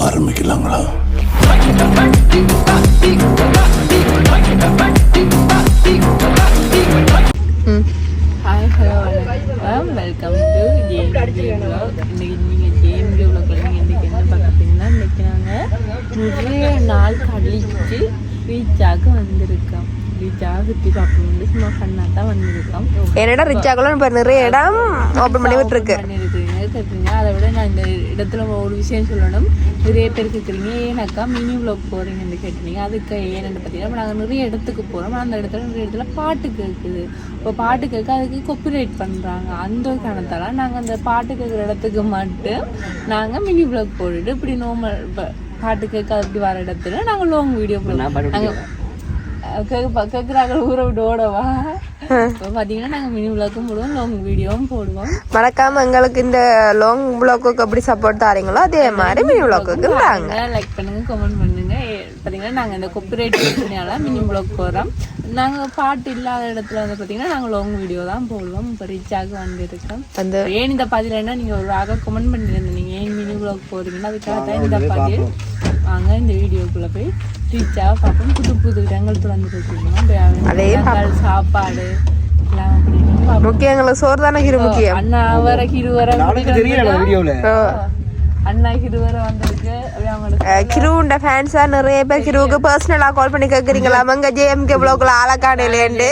ஆரம்பிக்கலாங்களா? Hi hello வணக்கம் welcome to ஜேம் நீங்கள் ஜேம் நீங்கள் இன்றைக்கி என்ன பார்க்குறீங்கன்னா இன்றைக்கி நாங்கள் நிறைய நாள் கழிச்சு ரீச்சாக வந்திருக்கோம். ரீச்சாக சுற்றி பார்க்கணும் சும்மா ஃபன்னாக தான் வந்திருக்கோம். என்னடா ரிச் ஆகலாம் இப்போ நிறைய இடம் ஓப்பன் பண்ணி விட்டுருக்கு. கேட்குறீங்க அதை விட நான் இந்த இடத்துல ஒரு விஷயம் சொல்லணும். நிறைய பேர் கேட்குறீங்க ஏன்னாக்கா மினி vlog போகிறீங்கன்னு கேட்டீங்க அதுக்கு ஏன்னு பார்த்தீங்கன்னா நாங்கள் நிறைய இடத்துக்கு போகிறோம் அந்த இடத்துல நிறைய இடத்துல பாட்டு கேட்குது. இப்போ பாட்டு கேட்க அதுக்கு கொப்பிரைட் பண்ணுறாங்க அந்த ஒரு காரணத்தால் நாங்கள் அந்த பாட்டு கேட்குற இடத்துக்கு மட்டும் நாங்கள் மினி vlog போட்டுட்டு இப்படி நார்மல் பாட்டு கேட்க அப்படி வர இடத்துல நாங்கள் லாங் வீடியோ போடுவோம் நாங்கள் கேட்குறாங்க ஊரை விட்டு ஓடவா? இப்போ பார்த்தீங்கன்னா நாங்கள் மினி விளக்கும் போடுவோம் லாங் வீடியோவும் போடுவோம் மறக்காம எங்களுக்கு இந்த லாங் பிளாக்குக்கு எப்படி சப்போர்ட் தாரீங்களோ அதே மாதிரி மினி பிளாக்குக்கு தாங்க லைக் பண்ணுங்க கமெண்ட் பண்ணுங்க பாத்தீங்கன்னா நாங்க இந்த கொப்பிரைட் பிரச்சனையால மினி பிளாக் போறோம் நாங்க பாட்டு இல்லாத இடத்துல வந்து பாத்தீங்கன்னா நாங்க லாங் வீடியோ தான் போடுவோம் இப்போ ரீச்சாக வந்திருக்கோம் அந்த ஏன் இந்த பதில என்ன நீங்க ஒரு ஆக கமெண்ட் பண்ணிருந்தீங்க நீங்க ஏன் மினி பிளாக் போறீங்கன்னா அதுக்காக தான் இந்த பதில் வாங்க இந்த வீடியோக்குள்ள போய் ரீச்சாக பார்ப்போம் புது புது இடங்கள் திறந்து அதே வச்சிருக்கோம் சாப்பாடு எங்களுக்கு சோறு தானே முக்கியம் அண்ணா வர இருவரை வீடியோல ஓ. அண்ணா கிருவுண்ட ஃபேன்ஸா நிறைய பேர் கிருவுக்கு பர்சனலா கால் பண்ணி கேக்குறீங்களா? அவங்க ஜேஎம்கே பிளாக்ல ஆளக்காடையிலேண்டு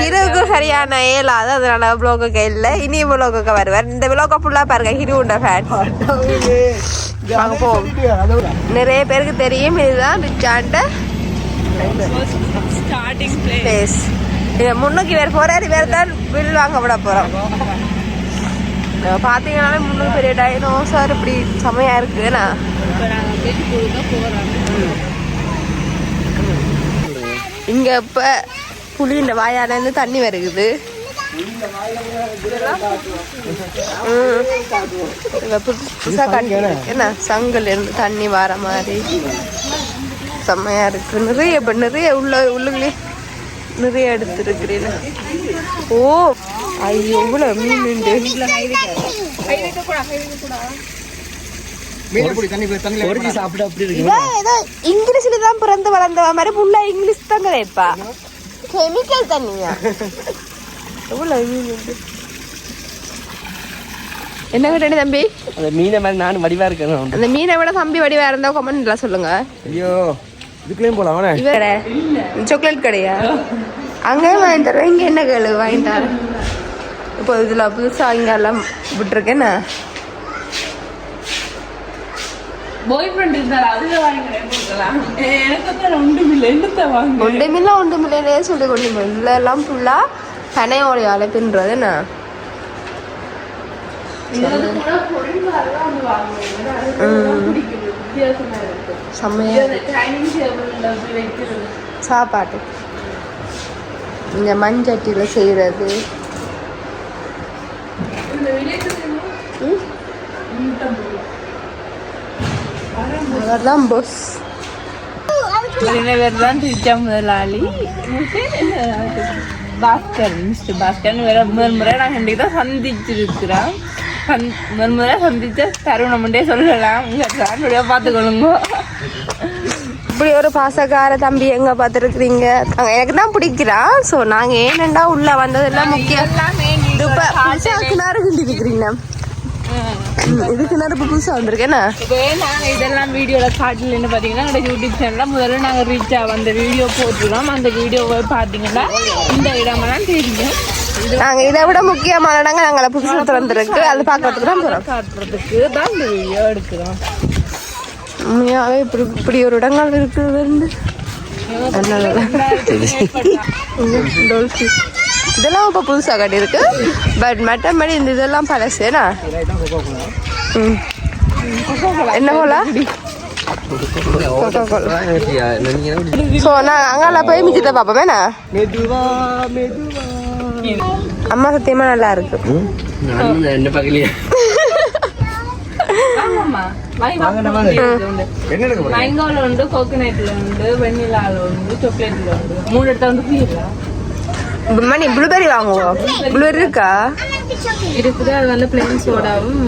கிருவுக்கு சரியான ஏலாது அதனால பிளாக்கு இல்ல. இனி பிளாக்கு வருவார். இந்த பிளாக்க ஃபுல்லா பாருங்க கிருவுண்ட ஃபேன் போவோம் நிறைய பேருக்கு தெரியும் இதுதான் ரிச்சாண்ட ஸ்டார்டிங் பிளேஸ் இது முன்னுக்கு வேறு போறாரு வேறு தான் பில் வாங்க விட போறோம். பார்த்தீங்கன்னாலே முன்னுக்கு பெரிய டைனோசர் இப்படி செமையா இருக்குண்ணா இப்போ நாங்கள் போயிட்டு கொடுக்க போகிறோம் இங்க இப்ப புளியின் வாயால இருந்து தண்ணி வருகுது. ம். இங்க புது- புதுசா கட்டி என்ன? சங்குல இருந்து தண்ணி வர மாதிரி. செம்மையா இருக்கு. நிறைய இப்ப நிறைய உள்ள உள்ளுங்களே நிறைய எடுத்துருக்கிறீங்க ஓ ஐயோ இவ்வளவு மீன் உண்டு? இங்கிலீஷ்ல தான் பிறந்து வளர்ந்த மாதிரி புள்ள இங்கிலீஷ் தான் கிடைப்பா கெமிக்கல் தண்ணியா? எவ்வளவு மீன் உண்டு? என்ன கேட்டே தம்பி? அந்த மீனை மாதிரி நானும் வடிவா இருக்கணும். அந்த மீனை விட தம்பி வடிவா இருந்தா கமெண்ட்ல சொல்லுங்க. ஐயோ. இதுக்குள்ளேயும் போலாம் அவனே இவர சாக்லேட் கடையா? அங்கே வாங்கி தரேன் இங்க என்ன கேளு வாங்கி தரேன். இப்போ இதுல புதுசா இங்க எல்லாம் விட்டுருக்கேன்னா பாய் ஃப்ரெண்ட் இருந்தால் அதில் வாங்கி கொடுக்கலாம். எனக்கு தான் ஒன்றும் இல்லை என்னத்தை வாங்க ஒன்றுமில்ல ஒன்றுமில்லையே சொல்லி கொண்டு இதுல எல்லாம் ஃபுல்லா பனையோடைய அழைப்புன்றது செம்மையா வைக்கிறது சாப்பாட்டு இந்த மண்சட்டியில் செய்கிறது அவர்தான் பொஸ் பேர் தான் திருச்சா முதலாளி பாஸ்கர் மிஸ்டர் பாஸ்கர்னு வேற முதல் முறை நாங்கள் இன்றைக்கு தான் சந்திச்சிருக்கிறோம் சந் முதல் முறை சந்திச்ச தருணம்ன்றே சொல்லலாம் உங்கள் பார்த்துக்கொள்ளுங்க இப்படி ஒரு பாசக்கார தம்பி எங்க பார்த்துருக்குறீங்க? எனக்கு தான் பிடிக்கிறான் ஸோ நாங்கள் ஏனண்டா உள்ள வந்ததெல்லாம் முக்கியம். இப்போ புதுசாக கிணறு கிண்டி இருக்கிறீங்க இது கிணறு இப்போ நாங்கள் இதெல்லாம் வீடியோவில் காட்டலன்னு பார்த்தீங்கன்னா எங்களோட யூடியூப் சேனலில் முதல்ல நாங்கள் ரீச் அந்த வீடியோ போட்டுருவோம் அந்த வீடியோவை பார்த்தீங்கன்னா இந்த இடமெல்லாம் தெரியும். இது நாங்கள் இதை விட முக்கியமான இடங்கள் நாங்கள் புதுசாக திறந்துருக்கு. அது பார்க்கறதுக்கு தான் போகிறோம் காட்டுறதுக்கு தான் இந்த வீடியோ எடுக்கிறோம். உண்மையாகவே இப்படி இப்படி ஒரு இடங்கள் இருக்குது டோல்ஃபின் இதெல்லாம் இப்போ புதுசாக கட்டியிருக்கு. பட் மற்றபடி இந்த இதெல்லாம் பழசுனா ம். என்ன போல? ஸோ நான் அங்கால போய் மிச்சத்தை பார்ப்போம் வேணா மெதுவா மெதுவா. அம்மா சத்தியமா நல்லா இருக்கு. ஆமாம்மா என்ன எடுக்க போறேன் மைங்காவில் உண்டு கோகனட்ல உண்டு வெண்ணிலாவில் உண்டு சாக்லேட்ல உண்டு. மூணு ப்ளூபெரி வாங்குவோம். ப்ளூபெரி இருக்கா? இருக்குது அது வந்து பிளேன் சோடாவும்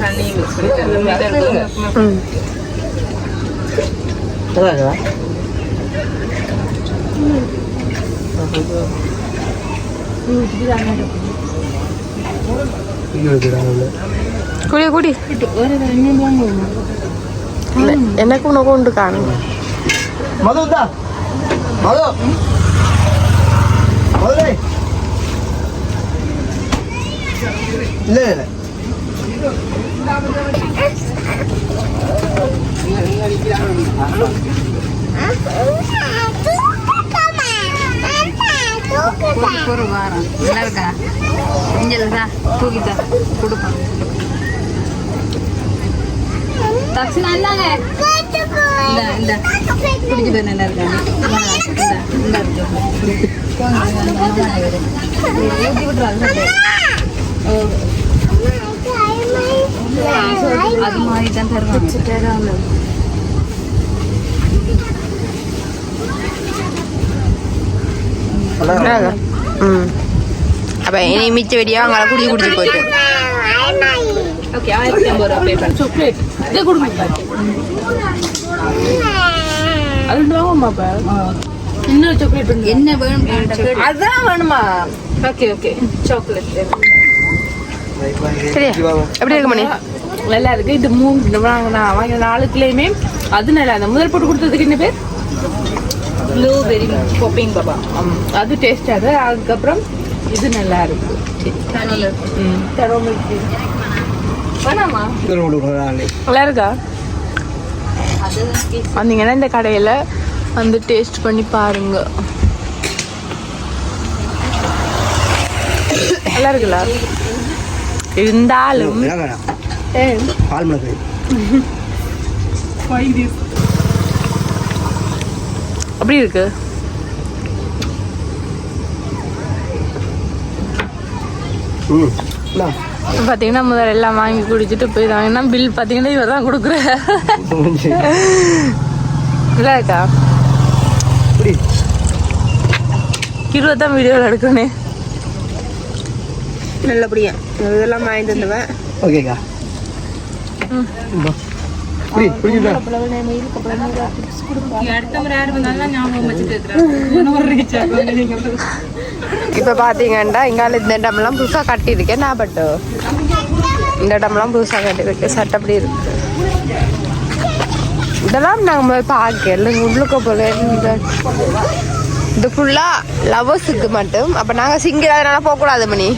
தண்ணி மிக்ஸ் பண்ணிட்டு ம் குடி குடி இல்ல, எனக்கு உனக்கு உண்டு காணும் மது தா மது மதுரை இல்ல இல்ல ஒரு வாரம் நல்லா இருக்கா இஞ்சல்தா தூக்கிட்டா கொடுப்பேன் தக்ஷனா இந்தாங்க இந்த இந்த பிடிச்சி பேர் நல்லா இருக்கா இந்த இந்த இருக்கு போங்க, இந்த அம்மா இவரு. ஊத்தி விட்டுறாரு சட்டை. ஓ. அது மாதிரி தான் தருவாங்க ம் அப்ப இனி மிச்ச வெடியா அங்கே குடி குடிச்சு போயிட்டு ஓகே ஆயிரத்தி ஐம்பது ரூபா பே பண்ண சாக்லேட் இதே கொடுங்க அது இன்னொரு சாக்லேட் என்ன வேணும். அதான் வேணுமா ஓகே ஓகே சாக்லேட் சரியா எப்படி இருக்கு மணி நல்லா இருக்கு இது மூணு வாங்க நான் வாங்கின நாலுக்குலேயுமே அது நல்லா அந்த முதல் போட்டு கொடுத்ததுக்கு என்ன பேர் ப்ளூபெரி பொப்பிங் பாபா அது டேஸ்டாக அதுக்கப்புறம் இது நல்லா இருக்கு. நல்லா இருக்கா? வந்தீங்கன்னா இந்த கடையில் வந்து டேஸ்ட் பண்ணி பாருங்க. நல்லா இருக்குல்ல? இருந்தாலும் அப்படி இருக்கு. ம். பாத்தீங்கன்னா முதல்ல எல்லாம் வாங்கி குடிச்சிட்டு போயிடுவாங்கன்னா பில் பாத்தீங்கன்னா இவ தான் கொடுக்குற இருபது தான் வீடியோவில் எடுக்கணும் நல்லபடியா. இதெல்லாம் வாங்கிட்டு வந்துவேன் ஓகேக்கா. இப்படி வச்சுட்டு இருக்கிறேன். இப்போ பார்த்தீங்கன்னா இங்கால இந்த இடம்லாம் புதுசாக கட்டியிருக்கேன் நான் பட்டு. இந்த இடம்லாம் புதுசாக கட்டியிருக்கேன் சட்டப்படி இருக்கு. இதெல்லாம் நாங்கள் பார்க்கல. உள்ளுக்க போல இந்த இது ஃபுல்லாக லவர்ஸுக்கு மட்டும். அப்போ நாங்கள் சிங்கிள் அதனால போகக்கூடாது மணி.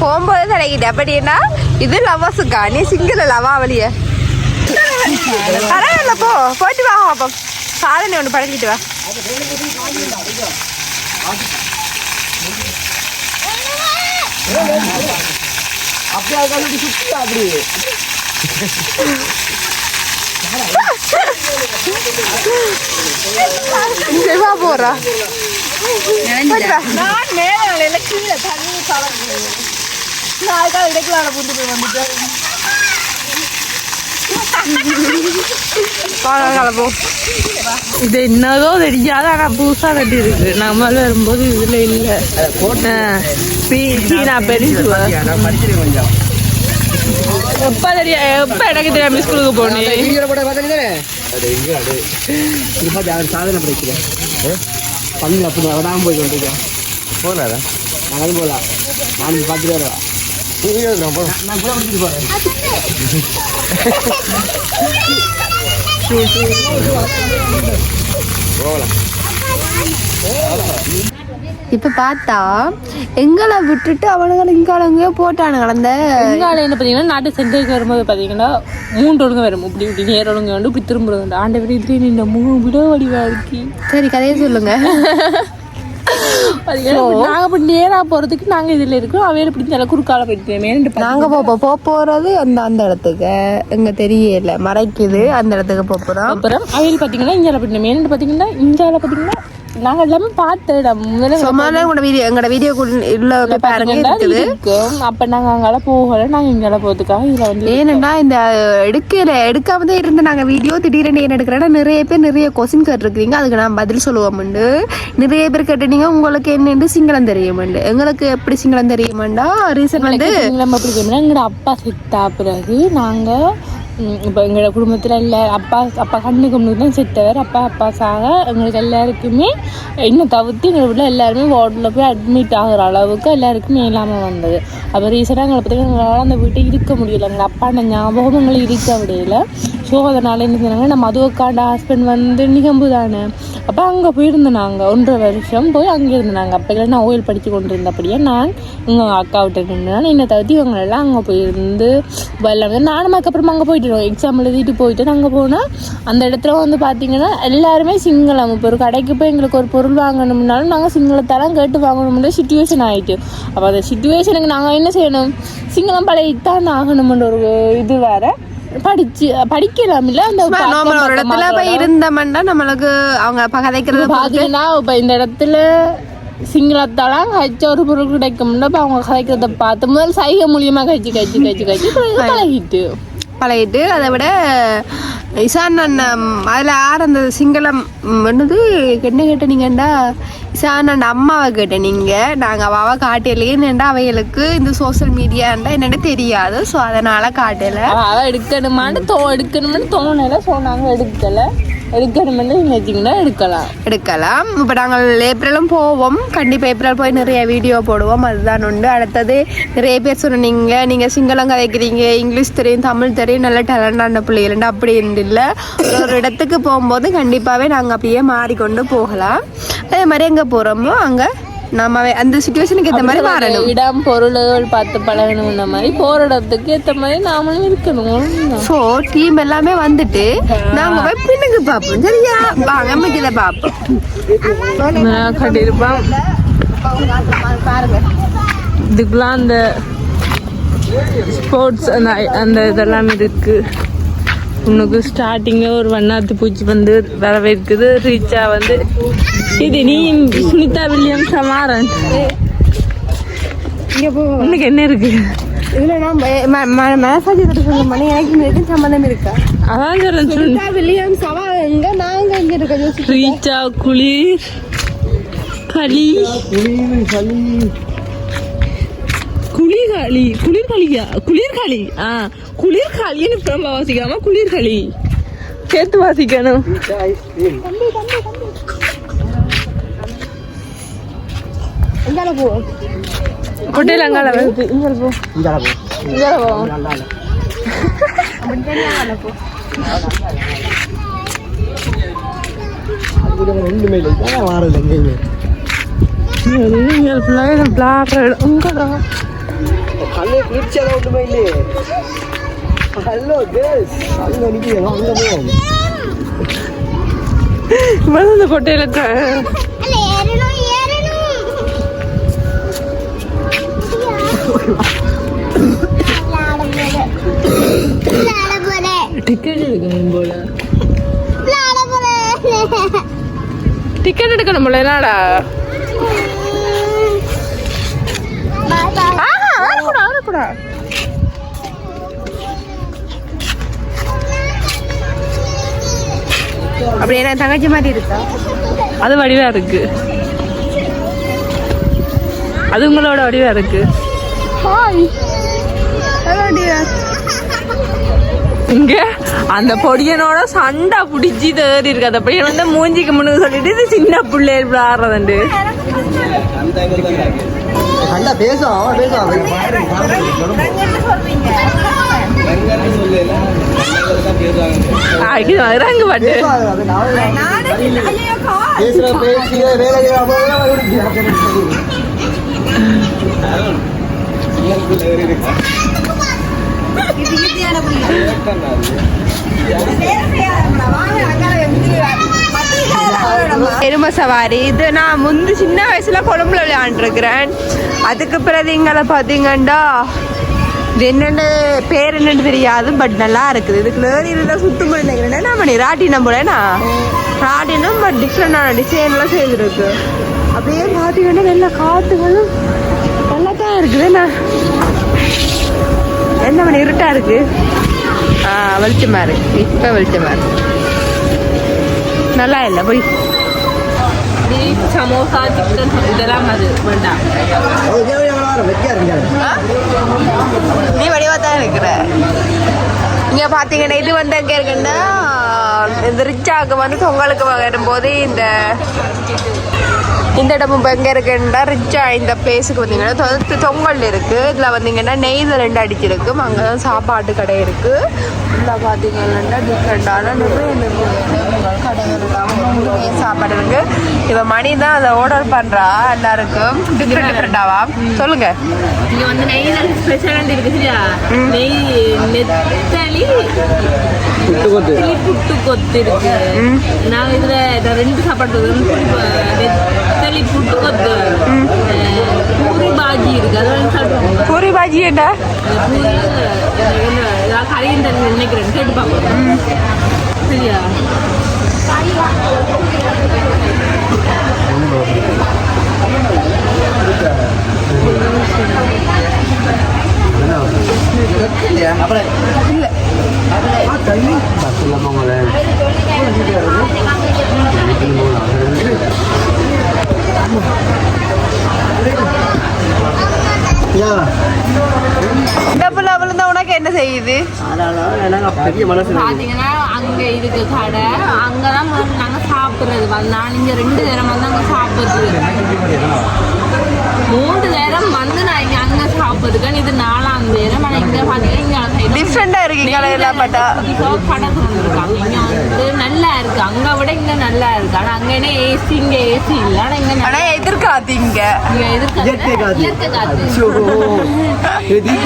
போகும்போது தலைக்கிட்ட அப்படின்னா இது லவர்ஸுக்கா நீ சிங்கிள் லவா வழிய பரவாயில்ல போ போயிட்டு வா அப்போ சாதனை ஒன்று பழகிட்டு வா அப்படியே அதுக்காண்டி சுத்தி அப்படி செவா போறா போயிட்டு வா. வாங்க, கிளம்புவோம். இது என்னதோ தெரியாது ஆனா புதுசா கட்டி இருக்கு நம்மள வரும்போது இதுல இல்ல சீனா பெரிய எப்ப தெரியா எப்ப எனக்கு தெரியாம ஸ்கூலுக்கு போனேன் சாதனை படிக்கிறேன் பண்ணி அப்படி அவதான் போய் கொண்டிருக்கேன் போனாரா நானும் போகலாம் நானும் பார்த்துட்டு வரவா இப்ப பார்த்தா எங்களை விட்டுட்டு அவனுங்களை இங்கால எங்கேயோ போட்டானுங்க அந்த பெங்கால என்ன பார்த்தீங்கன்னா நாட்டு சென்டருக்கு வரும்போது பார்த்தீங்கன்னா மூன்று ஒழுங்கு வரும். இப்படி இப்படி நேர ஒழுங்கு வந்து இப்படி திரும்புறது ஆண்டவர் இதுலேயே இந்த மூணு விட வடிவா இருக்கு. சரி கதையை சொல்லுங்க. நாங்க இப்படி நேரா போறதுக்கு நாங்க இதுல இருக்கோம். அவையில இப்படி நல்ல குறுக்கால போயிட்டு நாங்க போப்போம். போக போறது அந்த அந்த இடத்துக்கு. எங்க தெரியல. மறைக்குது. அந்த இடத்துக்கு போறோம். அப்புறம் அவையில் பார்த்தீங்கன்னா இஞ்சால போயிட்டு மேலே பார்த்தீங்கன்னா இஞ்சால பார்த்தீங்கன்னா நாங்க எல்லாமே பார்த்த சும்மாலே உங்களோட வீடியோ எங்களோட வீடியோ உள்ள போய் பாருங்க இருக்குது. அப்ப நாங்க அங்கால போகல. நாங்க இங்கால போறதுக்காக இதுல வந்து ஏனண்டா இந்த எடுக்கல எடுக்காம தான் இருந்த நாங்க வீடியோ திடீர்னு ஏன் எடுக்கிறேன்னா நிறைய பேர் நிறைய கொஸ்டின் கேட்டிருக்கீங்க அதுக்கு நான் பதில் சொல்லுவோம்ண்டு நிறைய பேர் கேட்டுட்டீங்க உங்களுக்கு என்னன்னு சிங்களம் தெரியுமாண்டு எங்களுக்கு எப்படி சிங்களம் தெரியுமாண்டா ரீசன் வந்து எங்களோட அப்பா செத்தா பிறகு நாங்க ம், இப்போ எங்களோட குடும்பத்தில் எல்லா அப்பா அப்பா கண்ணுக்கு முன்னாடி தான் செத்தவர் அப்பா அப்பா சாக எங்களுக்கு எல்லாருக்குமே இன்னும் தவிர்த்து எங்களை வீட்டில் எல்லாருமே வார்டில் போய் அட்மிட் ஆகுற அளவுக்கு எல்லாருக்குமே இல்லாமல் வந்தது அப்போ ரீசெண்டாக எங்களை பற்றி எங்களால் அந்த வீட்டை இருக்க முடியல எங்கள் அப்பாண்ட ஞாபகம் எங்களை இருக்க முடியல ஸோ அதனால் என்ன செய்யறாங்க நம்ம மதுவக்காண்ட ஹஸ்பண்ட் வந்து நிகம்பு தானே. அப்போ அங்கே போயிருந்தோம் நாங்கள் ஒன்றரை வருஷம் போய் அங்கே இருந்தாங்க அப்போ இல்லை நான் ஓயில் படித்து கொண்டு இருந்தபடியே நான் எங்கள் அக்கா விட்டு நின்று என்னை தவிர்த்து இவங்களெல்லாம் அங்கே போயிருந்து எல்லாமே நானும் அதுக்கப்புறமா அங்கே போயிட்டோம் எக்ஸாம் எழுதிட்டு போயிட்டு அங்கே போனால் அந்த இடத்துல வந்து பார்த்தீங்கன்னா எல்லாருமே சிங்களம் இப்போ ஒரு கடைக்கு போய் எங்களுக்கு ஒரு பொருள் வாங்கணும்னாலும் நாங்கள் சிங்களத்தெல்லாம் கேட்டு வாங்கணும்ன்ற சுச்சுவேஷன் ஆகிட்டு அப்போ அந்த சுச்சுவேஷனுக்கு நாங்கள் என்ன செய்யணும்? சிங்களம் பழையத்தான் ஆகணும்ன்ற ஒரு இது வேற. படிச்சு படிக்கலாம் இல்ல அந்த ஒரு இடத்துல போய் இருந்தோம்னா நம்மளுக்கு அவங்க கதைக்கிறது பாத்தீங்கன்னா இப்ப இந்த இடத்துல சிங்களத்தாலாம் கழிச்ச ஒரு பொருள் கிடைக்கும்னா இப்ப அவங்க கதைக்கிறத பார்த்து முதல் சைகை மூலியமா கழிச்சு கழிச்சு கழிச்சு கழிச்சு பழகிட்டு. பழகிட்டு அதை விட இசான் அண்ணன் அதில் அந்த சிங்களம் என்னது? என்ன கேட்டீங்கண்டா இசான் அண்ணன் அம்மாவை கேட்டேன் நீங்கள் நாங்கள் அவ காட்டலையே என்னண்டா அவைகளுக்கு இந்த சோஷியல் மீடியாண்டா என்னென்னு தெரியாது. ஸோ அதனால் காட்டலை. அவ அவ எடுக்கணுமான்னு தோ எடுக்கணும்னு தோணல. ஸோ நாங்க எடுக்கல. எடுக்கணும்னு நினைச்சிங்கன்னா எடுக்கலாம். எடுக்கலாம். இப்போ நாங்கள் ஏப்ரலும் போவோம். கண்டிப்பாக ஏப்ரல் போய் நிறைய வீடியோ போடுவோம். அதுதான் உண்டு. அடுத்தது நிறைய பேர் சொன்னீங்க நீங்கள் சிங்களம் கதைக்கிறீங்க இங்கிலீஷ் தெரியும் தமிழ் தெரியும் நல்ல டேலண்டான பிள்ளைகள் அப்படி இல்லை. ஒரு இடத்துக்கு போகும்போது கண்டிப்பாகவே நாங்கள் அப்படியே மாறிக்கொண்டு போகலாம். அதே மாதிரி எங்கே போகிறோமோ அங்கே நம்ம அந்த சுச்சுவேஷனுக்கு ஏற்ற மாதிரி மாறணும் இடம் பொருள்கள் பார்த்து பழகணும்ன மாதிரி போற இடத்துக்கு ஏத்த மாதிரி நாமளும் இருக்கணும். ஸோ டீம் எல்லாமே வந்துட்டு நாங்கள் போய் பின்னுக்கு பார்ப்போம். சரியா? வாங்க மிக்கதை பார்ப்போம். கட்டியிருப்பான் பாருங்க இதுக்கெல்லாம் அந்த ஸ்போர்ட்ஸ் அந்த அந்த இதெல்லாம் இருக்கு. உனக்கு ஸ்டார்டிங்கே ஒரு வண்ணாத்து பூச்சி வந்து வரவேற்குது. ரீச்சா வந்து இது நீ சுனிதா வில்லியம் சமாரன். இங்கே போ. உனக்கு என்ன இருக்கு? இதுல நான் மேசாஜ் எடுத்து சொல்ல மணி எனக்கு இதுக்கு சம்மந்தம் இருக்கா? அதான் சொல்றேன் வில்லியம் சவா எங்க நாங்க எங்க இருக்க யோசி ரீச்சா குளிர் களி. குளிர்காளி குளிர்காளியா குளிர்காளி ஆ குளிர்காளின்னு இப்ப நம்ம வாசிக்காம குளிர்காளி சேர்த்து வாசிக்கணும். கொட்டையில அங்கால வருது இங்க போ இங்க போ நல்லா இல்லை வாரது எங்கேயுமே இங்க ஃபுல்லாக விளாடுற கண்ணு குளிர்ச்சியாக ஒன்றுமே இல்லையே? ஹலோ கேஸ் அங்கே நிற்கிறோம் அங்கே போவோம் இவ்வளவு இந்த கொட்டையில டிக்கெட் எடுக்கணும் போல. டிக்கெட் எடுக்கணும் போல என்னடா? ஆடக்கூடாது. அப்படி என்ன தங்கச்சி மாதிரி இருக்கா? அது வடிவா இருக்கு. அது உங்களோட வடிவா இருக்கு. இங்க அந்த பொடியனோட சண்டை பிடிச்சி தேறி இருக்கு. அந்த பொடியன் வந்து மூஞ்சிக்கு முன்னுக்கு சொல்லிட்டு இது சின்ன பிள்ளை இப்படி ஆடுறதுண்டு. கண்டா பேசும் அவன் பேசும் பாட்டு. பேசுற வேலை எரும சவாரி. இது நான் முந்து சின்ன வயசுல கொழும்புல விளையாண்டுருக்கிறேன். அதுக்கு பிறகு இங்களை பார்த்தீங்கன்னா இது என்னென்ன பேர் என்னன்னு தெரியாது பட் நல்லா இருக்குது. இதுக்கு ஏறி இருந்தால் சுத்தம் நினைக்கிறேன் என்ன பண்ணி ராட்டினம் போலனா ராட்டினம் பட் டிஃப்ரெண்டான டிசைன்லாம் செய்திருக்கு. அப்படியே பார்த்தீங்கன்னா நல்ல காற்றுகளும் நல்லா தான் இருக்குது. என்ன? என்ன பண்ணி இருட்டாக இருக்குது ஆ இருக்குது இப்போ வெளிச்சமாக இருக்குது நல்லா இல்லை போய். சமோசா சிக்கன் இதெல்லாம் அது வேண்டாம். நீ வடிவா தான் இருக்கிற இங்க பாத்தீங்கன்னா இது வந்து எங்கே இருக்குன்னா இந்த ரிச்சாவுக்கு வந்து பொங்கலுக்கு வரும்போது இந்த இந்த இடம் இப்போ எங்கே இருக்குன்னா ரிச்சா இந்த பிளேஸுக்கு வந்தீங்கன்னா தொ- தொங்கல் இருக்குது இதில் வந்தீங்கன்னா நெய்தல் ரெண்டு அடிச்சிருக்கு. அங்கே தான் சாப்பாட்டு கடை இருக்குது இதில் பார்த்தீங்கன்னா டிஃப்ரெண்டான நிறைய இருக்கு சாப்பாடு இருக்கு இவன் மணி தான் அதை ஆர்டர் பண்றா எல்லாருக்கும். டிஃப்ரெண்ட் டிஃப்ரெண்டாவா சொல்லுங்க. இங்க வந்து நெய் ஸ்பெஷல் இருக்கு சரியா நெய் நெத்தலி புட்டு கொத்து நெத்தலி புட்டு கொத்து இருக்கு. நாங்க இதுல இந்த ரெண்டு சாப்பாடு நெத்தலி புட்டு கொத்து பூரி பாஜி இருக்கு. அதெல்லாம் சாப்பிடுவோம். பூரி பாஜி என்ன? பூரி தண்ணி நினைக்கிறேன். கேட்டு பார்ப்போம். சரியா? Apa ini? Batu lagi? Apa lagi? Apa lagi? உனக்கு பாத்தீங்கன்னா அங்க இருக்கு கடை. அங்கதான் நாங்க சாப்பிடுறது. நாலஞ்சு இங்க ரெண்டு நேரம் வந்து அங்க சாப்பிடுறது. மூன்று நேரம் வந்து நான் இங்க அங்க சாப்பிடுறேன் இது நாலாம் நேரம். ஆனா இங்க பாத்தீங்கன்னா இங்க டிஃப்ரெண்டா இருக்கு. கடையெல்லாம் பார்த்தா கடை திறந்திருக்காங்க. இங்க வந்து நல்லா இருக்கு. அங்க விட இங்க நல்லா இருக்கு. ஆனா அங்க என்ன ஏசி இங்க ஏசி இல்ல. ஆனா இங்க ஆனா எதிர்காத்தீங்க இங்க. எதிர்க்க இயற்கை காத்து. இயற்கை காத்து. இயற்கை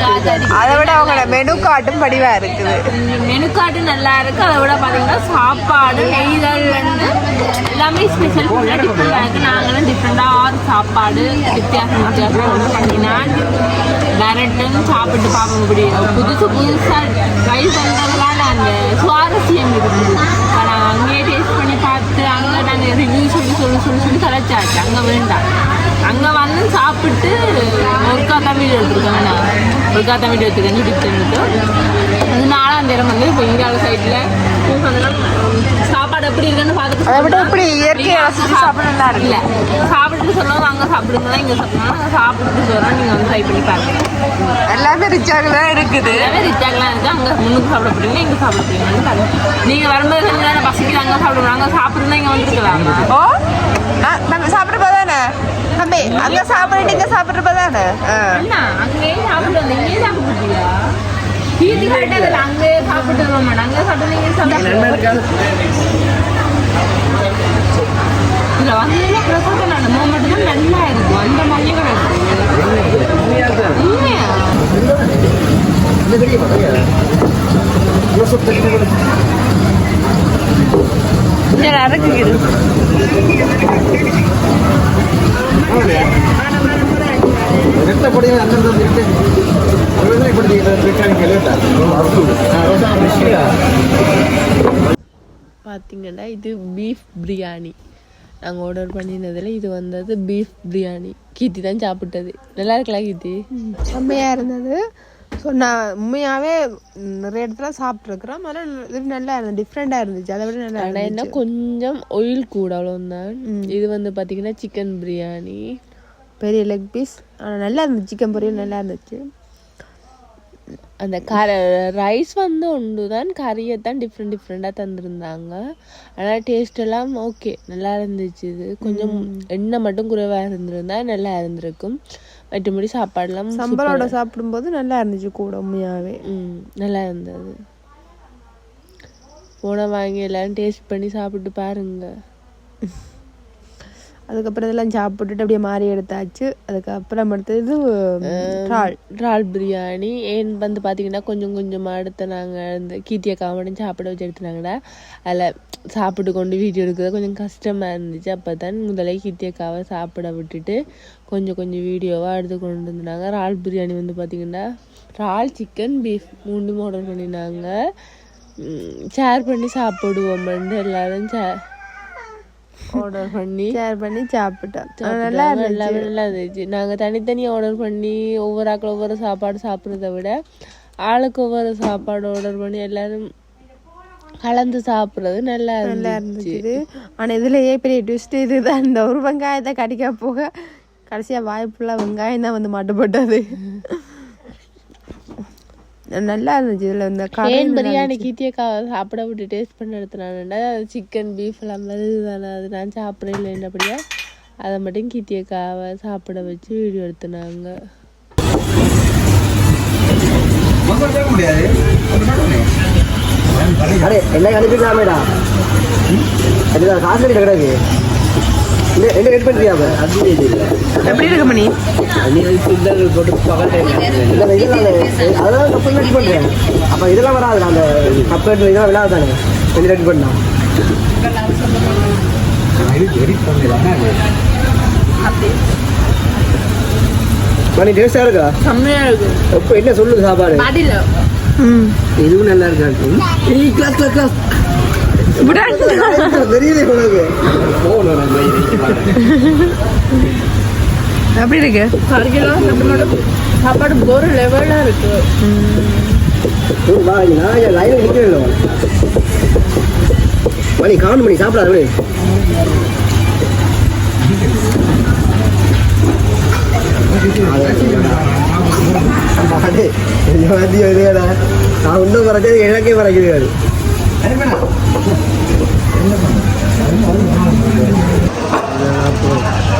காத்து அடிக்குது. அதை விட அவங்களோட மெனு காட்டும் படிவா இருக்குது. மெனு கார்டு நல்லா இருக்கு. அதை விட பாத்தீங்கன்னா சாப்பாடு நெய்தல் வந்து எல்லாமே ஸ்பெஷல் ஃபுல்லாக டிஃப்ரெண்டாக இருக்கு. நாங்களும் டிஃப்ரெண்டாக ஆறு சாப்பாடு வித்தியாசம் வித்தியாசம் ஒன்று பண்ணினான் டேரக்டும் சாப்பிட்டு பார்க்க முடியும் புதுசு புதுசாக ட்ரை பண்ணுறதுனால அந்த சுவாரஸ்யம் இருக்குது. ஆனால் அங்கேயே டேஸ்ட் பண்ணி பார்த்து அங்கே நாங்கள் ரிவ்யூ சொல்லி சொல்லி சொல்லி சொல்லி கலைச்சாச்சு அங்கே வேண்டாம் அங்கே வந்து சாப்பிட்டு ஒருக்கா தான் வீடியோ நான். ஒருக்கா தான் வீடியோ எடுத்துருக்கேன். யூடியூப் சேனலுக்கு அது நாலாம் தேரம் வந்து இப்போ இந்தியாவில் சைடில் சாப்பிட்டு எப்படி இருக்குன்னு பார்த்துட்டு அதை விட இப்படி இயற்கையை ரசிச்சு சாப்பிட நல்லா இருக்கு இல்லை. சாப்பிட்டுட்டு சொல்லுவோம் அங்கே சாப்பிடுங்களா இங்கே சாப்பிடுங்களா நாங்கள் சாப்பிட்டுட்டு சொல்கிறோம் நீங்கள் வந்து ட்ரை பண்ணி பாருங்க. எல்லாமே ரிச்சாக தான் இருக்குது. எல்லாமே ரிச்சாகலாம் இருக்குது அங்கே முன்னுக்கு சாப்பிட போறீங்க இங்கே சாப்பிட பாருங்க. நீங்கள் வரும்போது கொஞ்சம் பசிக்குது அங்கே சாப்பிடுவோம் அங்கே சாப்பிடுறதா இங்கே வந்துருக்கலாம். ஓ ஆ, நம்ம சாப்பிட்றப்ப தானே? தம்பி அங்க சாப்பிட்டு இங்க சாப்பிட்றப்ப தானே? அங்கேயே சாப்பிட்டு வந்து இங்கேயே கரெக்டாக அதில் அங்கேயே சாப்பிட்டு வர மாட்டேன் அங்கே சாப்பிட்டு நீங்கள் சாப்பிட்டு இதில் வந்து பிரசாதம் அந்த மூமெண்ட் தான் நல்லா பார்த்தீங்கன்னா இது பீஃப் பிரியாணி நாங்கள் ஆர்டர் பண்ணினதில் இது வந்தது பீஃப் பிரியாணி கீர்த்தி தான் சாப்பிட்டது. நல்லா இருக்கலாம் கீர்த்தி? செம்மையா இருந்தது. ஸோ நான் உண்மையாவே நிறைய இடத்துல சாப்பிட்ருக்குறோம் ஆனால் இது நல்லா இருந்தது. டிஃப்ரெண்டாக இருந்துச்சு. அதை விட நல்லா ஆனால் என்ன கொஞ்சம் ஆயில் கூட அவ்வளோதான் இது வந்து பார்த்தீங்கன்னா சிக்கன் பிரியாணி பெரிய லெக் பீஸ் ஆனால் நல்லா இருந்துச்சு. சிக்கன் பொரியல் நல்லா இருந்துச்சு. அந்த கர ரைஸ் வந்து ஒன்று தான் கறியை தான் டிஃப்ரெண்ட் டிஃப்ரெண்ட்டாக தந்திருந்தாங்க. ஆனால் டேஸ்ட் எல்லாம் ஓகே நல்லா இருந்துச்சு இது. கொஞ்சம் எண்ணெய் மட்டும் குறைவாக இருந்திருந்தா நல்லா இருந்திருக்கும். மற்றபடி சாப்பாடுலாம் சம்பளோட சாப்பிடும்போது நல்லா இருந்துச்சு கூட உண்மையாவே. ம் நல்லா இருந்தது. போன வாங்கி எல்லாரும் டேஸ்ட் பண்ணி சாப்பிட்டு பாருங்க. அதுக்கப்புறம் இதெல்லாம் சாப்பிட்டுட்டு அப்படியே மாறி எடுத்தாச்சு. அதுக்கப்புறம் அடுத்தது இறால். இறால் பிரியாணி. ஏன் வந்து பார்த்தீங்கன்னா கொஞ்சம் கொஞ்சமாக எடுத்து நாங்கள் இந்த கீத்திய காமடையும் சாப்பிட வச்சு எடுத்துனாங்கடா. அதில் சாப்பிட்டு கொண்டு வீடியோ எடுக்கிறது கொஞ்சம் கஷ்டமாக இருந்துச்சு. அப்போ தான் முதல்ல கீத்தியக்காவை சாப்பிட விட்டுட்டு கொஞ்சம் கொஞ்சம் வீடியோவாக எடுத்து கொண்டு வந்தாங்க. இறால் பிரியாணி வந்து பார்த்திங்கன்னா இறால் சிக்கன் பீஃப் மூணுமே ஆர்டர் பண்ணியிருந்தாங்க ஷேர் பண்ணி சாப்பிடுவோம் எல்லாரும் ஷேர் ஆர்டர் பண்ணி ஷேர் பண்ணி சாப்பிட்டோம். நல்லா எல்லாமே நல்லா இருந்துச்சு. நாங்கள் தனித்தனியாக ஆர்டர் பண்ணி ஒவ்வொரு ஆக்கள் ஒவ்வொரு சாப்பாடு சாப்பிட்றத விட ஆளுக்கு ஒவ்வொரு சாப்பாடு ஆர்டர் பண்ணி எல்லாரும் கலந்து சாப்பிட்றது நல்லா நல்லா இருந்துச்சு. இருந்துச்சு. ஆனா இதுலயே பெரிய ட்விஸ்ட் இதுதான். இந்த ஒரு வெங்காயத்தை கடிக்க போக கடைசியா வாய்ப்புள்ள வெங்காயம் தான் வந்து மாட்டுப்பட்டது. நல்லா இருந்துச்சு இதுல இந்த கறி ஏன் பிரியாணி கீத்திய சாப்பிட விட்டு டேஸ்ட் பண்ண எடுத்துனான்டா சிக்கன் பீஃப் எல்லாம் தானே அது நான் சாப்பிட இல்லைன்றபடியா அதை மட்டும் கீத்தியக்காவை சாப்பிட வச்சு வீடியோ எடுத்துனாங்க. அடே எல்லாம் கிடையாது இல்லை என்ன வெயிட் பண்ணுறியா அது எப்படி இருக்கு மணி? போட்டு இல்லை இதெல்லாம் அதெல்லாம் ரெடி பண்ணுறேன் அப்போ இதெல்லாம் வராது. அந்த கப்பு இதெல்லாம் விழாது தானே கொஞ்சம் ரெடி பண்ணலாம் மணி டேஸ்டாக இருக்கா? செம்மையா இருக்கு. இப்போ என்ன சொல்லுது சாப்பாடு? இதுவும் நல்லா இருக்காது. ஏய் கிளாஸ் கிளாஸ் எப்படி இருக்கு சாப்பிடணும் சாப்பாடு ஒரு லெவலா இருக்கு நான் லைனில் நிற்கிறேன் மணி காணும் மணி சாப்பிடாது. நான் இன்னும் பறக்கிறது எனக்கே பறக்கிறது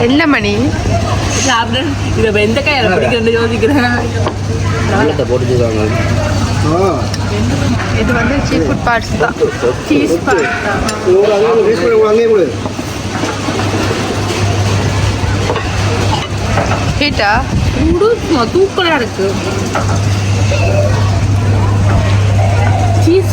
என்ன மணி? சாப்பிட இதை வெந்த கையில பிடிக்கிறது யோசிக்கிறேன் போட்டுருக்காங்க இது வந்து சீ ஃபுட் பார்ட்ஸ் தான். சீஸ் அங்கேயே கொடு ஹீட்டா தூக்கலா இருக்கு. சீஸ்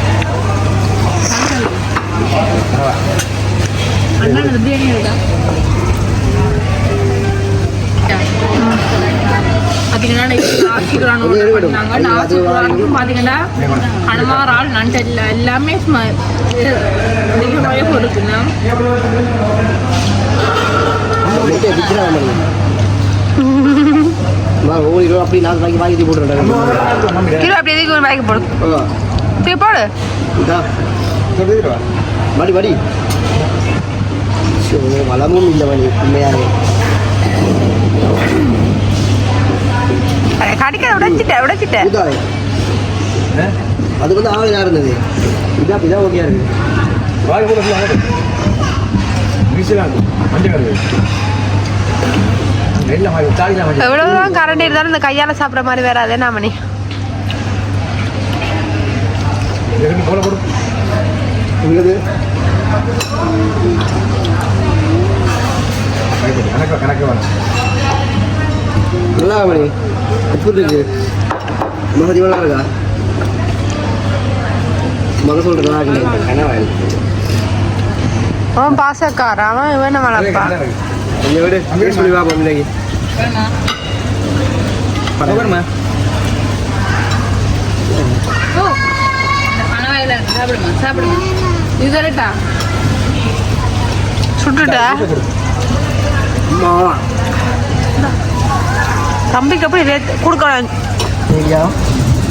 அண்ணா பிரியாணி இருக்கா? பார்த்தீங்கன்னா அனுமாரால் நண்டல் எல்லாமே அதிகமாகவே கொடுக்குண்ணா முட்டை விற்கிறாங்க மணி நான் ஒவ்வொரு கிலோ அப்படி நான் வாங்கி வாங்கி போட்டுறேன் கிலோ அப்படி எதுக்கு ஒரு வாங்கி போடு? சரி போடு. மடி மடி ஷோ, வளமும் இல்லை மணி உண்மையாவே கடிக்க உடைச்சிட்ட உடைச்சிட்ட. ஊதாவே அது வந்து யார் இருந்தது. இதான் இதான் ஓகே இருக்கு. வாய் கூட எவ்வளவுதான் கரண்ட் இருந்தாலும் இந்த கையால சாப்பிடுற மாதிரி வராது என்ன மணி? இருக்கு போல போடு. உங்களுக்கு கணக்கு கணக்கு வேணும் நல்லா மணி எப்படி இருக்கு மகதி எவ்வளோ இருக்கா மக நல்லா இருக்கு. கனவா அவன் பாசக்கார அவன் இவன் வளர்ப்பான் இந்த வீடு இன்னைக்கு. வேணுமா ஓ அனவாயில் சாப்பிடுமா சாப்பிடுமா? இது வரட்டா? சுட்டுட்ட? அம்மா தம்பிக்கு அப்படி ரேட் கொடுக்கலாம் ஐயா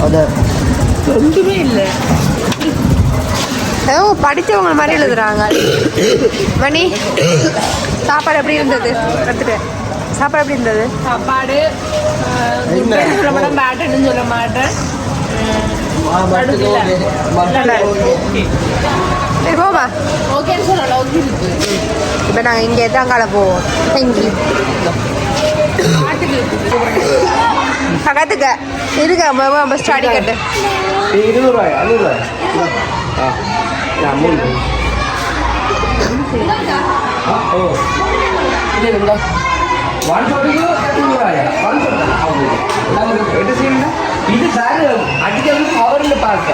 அதை. ஒன்றுமே இல்லை. ஏதோ படிச்சவங்க மாதிரி எழுதுறாங்க. மணி சாப்பாடு எப்படி இருந்தது? எடுத்துட்டு சாப்பாடு எப்படி இருந்தது? சாப்பாடு சொல்ல மாட்டேன் பேட்டர்னு சொல்ல மாட்டேன். சரி போமா ஓகேன்னு இருக்கு. இப்போ நாங்கள் இங்கே தாங்கால போவோம். தேங்க்யூ பக்கத்துக்கு இருக்க பஸ் ஸ்டாடி கட்டு இருநூறு ரூபாய் அறுநூறு ரூபாய். ஆ நான் மூணு ஆ, ஓ. இது சார் அடிக்கிறது பவரில் பார்க்க.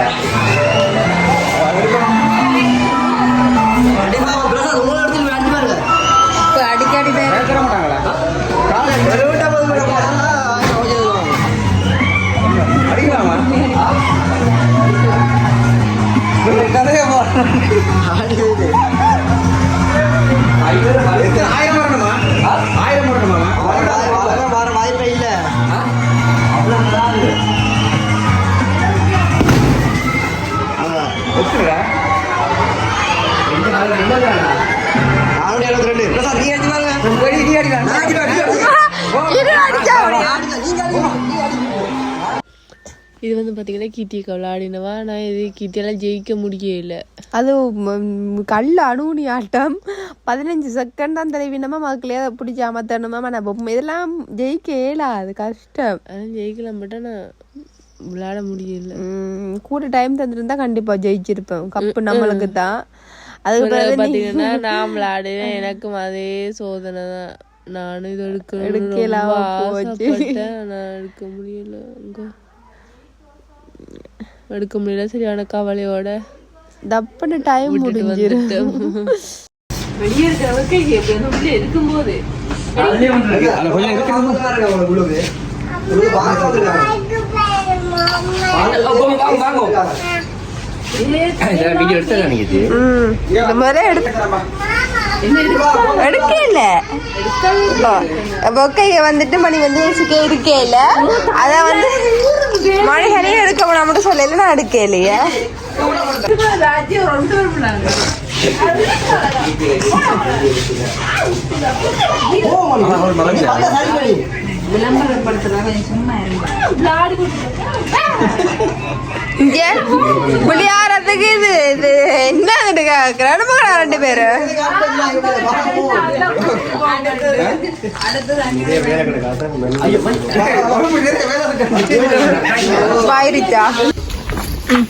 அடிக்கடி பேர் தர மாட்டாங்களா பார்த்தீங்கன்னா கீத்தியை விளையாடினவா நான் இது கீத்தியெல்லாம் ஜெயிக்க முடியல. அது கல் அணுகுனி ஆட்டம். பதினஞ்சு செகண்ட் தான் தலைவினமா மக்களே அதை பிடிச்சி அமர்த்தணுமா? நம்ம இதெல்லாம் ஜெயிக்க இயலாது கஷ்டம். ஆனால் ஜெயிக்கலாம் பட் ஆனால் விளையாட முடியல. கூட டைம் தந்துருந்தா கண்டிப்பா ஜெயிச்சிருப்பேன். கப்பு நம்மளுக்கு தான். அதுக்கு பிறகு பார்த்தீங்கன்னா நான் விளையாடுவேன். எனக்கும் அதே சோதனை தான். நானும் இது எடுக்கணும் எடுக்கலாம நான் எடுக்க முடியல எடுக்க முடியல. சரியான கவலையோட தப்புன்னு டைம் வந்துட்டேன் வெளியே இருக்கிறவங்க இருக்கும்போது. எடுத்து நினைக்கிது ம் இந்த மாதிரி எடுத்து எடுக்க இல்ல பொக்கைய வந்துட்டு மணி வந்து வச்சுக்க இருக்கே இல்ல அத வந்து மணிகரையும் எடுக்க வேணாம் மட்டும் சொல்லல நான் எடுக்க இல்லையே விளம்பரப்படுத்துறாங்க சும்மா இருங்க. இங்க இது இது என்ன கிரமங்களா ரெண்டு பேரு. பாயிருச்சா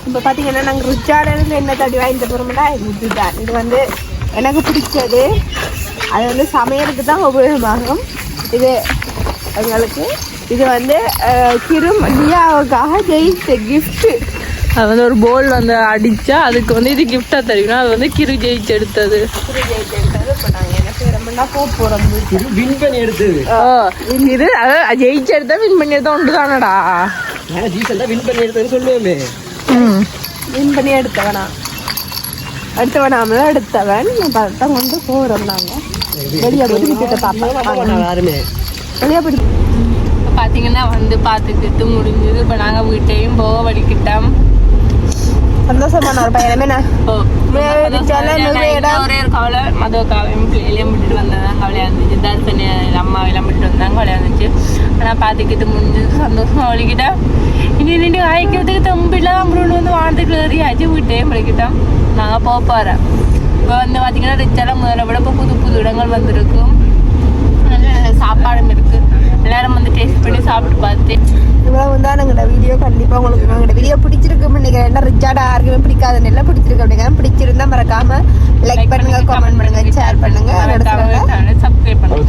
இப்போ பார்த்தீங்கன்னா நாங்கள் ரிச்சார்டில் என்ன தடி வாங்கிட்டு போகிறோம்னா இதுதான். இது வந்து எனக்கு பிடிச்சது. அது வந்து சமையலுக்கு தான் உபயோகமாகும். இது எங்களுக்கு இது வந்து கிரும் லியாவுக்காக ஜெயிச்ச கிஃப்ட்டு அது வந்து ஒரு போல் வந்து அடிச்சா அதுக்கு வந்து இது கிஃப்டா தெரியும் அது வந்து கிரு ஜெயிச்சு எடுத்தது இப்போ நாங்கள் என்ன செய்கிறோம்னா போக போகிறோம் வின் பண்ணி எடுத்தது. ஓ, இது அதாவது ஜெயிச்சு எடுத்தா வின் பண்ணி எடுத்தா ஒன்று தானடா வின் பண்ணி எடுத்ததுன்னு சொல்லுவேமே. வின் பண்ணி எடுத்தவனா? எடுத்தவனாம எடுத்தவன். பார்த்தா கொண்டு போகிறோம் நாங்கள் வெளியே போய் டிக்கெட்டை பார்ப்போம். யாருமே. வெளியே போய் பாத்தீங்கன்னா வந்து பார்த்துக்கிட்டு முடிஞ்சது. இப்போ நாங்கள் வீட்டையும் போக வடிக்கிட்டோம் சந்தோஷமான ஒரு நிறைய இடம் ஒரே ஒரு கவலை மதுவக்காவையும் பிள்ளைகளையும் விட்டுட்டு வந்ததான் கவலையாக இருந்துச்சு. தர்சனி அம்மாவெல்லாம் விட்டுட்டு வந்தாங்க கவலையாக இருந்துச்சு. ஆனால் பார்த்துக்கிட்டு முடிஞ்சது சந்தோஷமா வலிக்கிட்டேன் இனி நின்று காய்க்கிறதுக்கு தம்பில அப்புறம் வந்து வானத்துக்கு ஏறியாச்சு வீட்டையும் வலிக்கிட்டோம் நாங்கள் போக போகிறோம் இப்போ வந்து பார்த்தீங்கன்னா ரிச்சாலாம் முதல்ல விட இப்போ புது புது இடங்கள் வந்திருக்கும். நல்ல நல்ல சாப்பாடும் இருக்குது எல்லாரும் வந்து டேஸ்ட் பண்ணி சாப்பிட்டு பார்த்து. இவ்வளவு தான் எங்களோட வீடியோ கண்டிப்பாக உங்களுக்கு எங்களோட வீடியோ பிடிச்சிருக்கும் நினைக்கிறேன். ஏன்னா ரிச்சார்ட் யாருக்குமே பிடிக்காத நெல்ல பிடிச்சிருக்கு அப்படிங்க பிடிச்சிருந்தா மறக்காம லைக் பண்ணுங்க கமெண்ட் பண்ணுங்க ஷேர் பண்ணுங்க. சப்ஸ்கிரைப் பண்ணுங்க.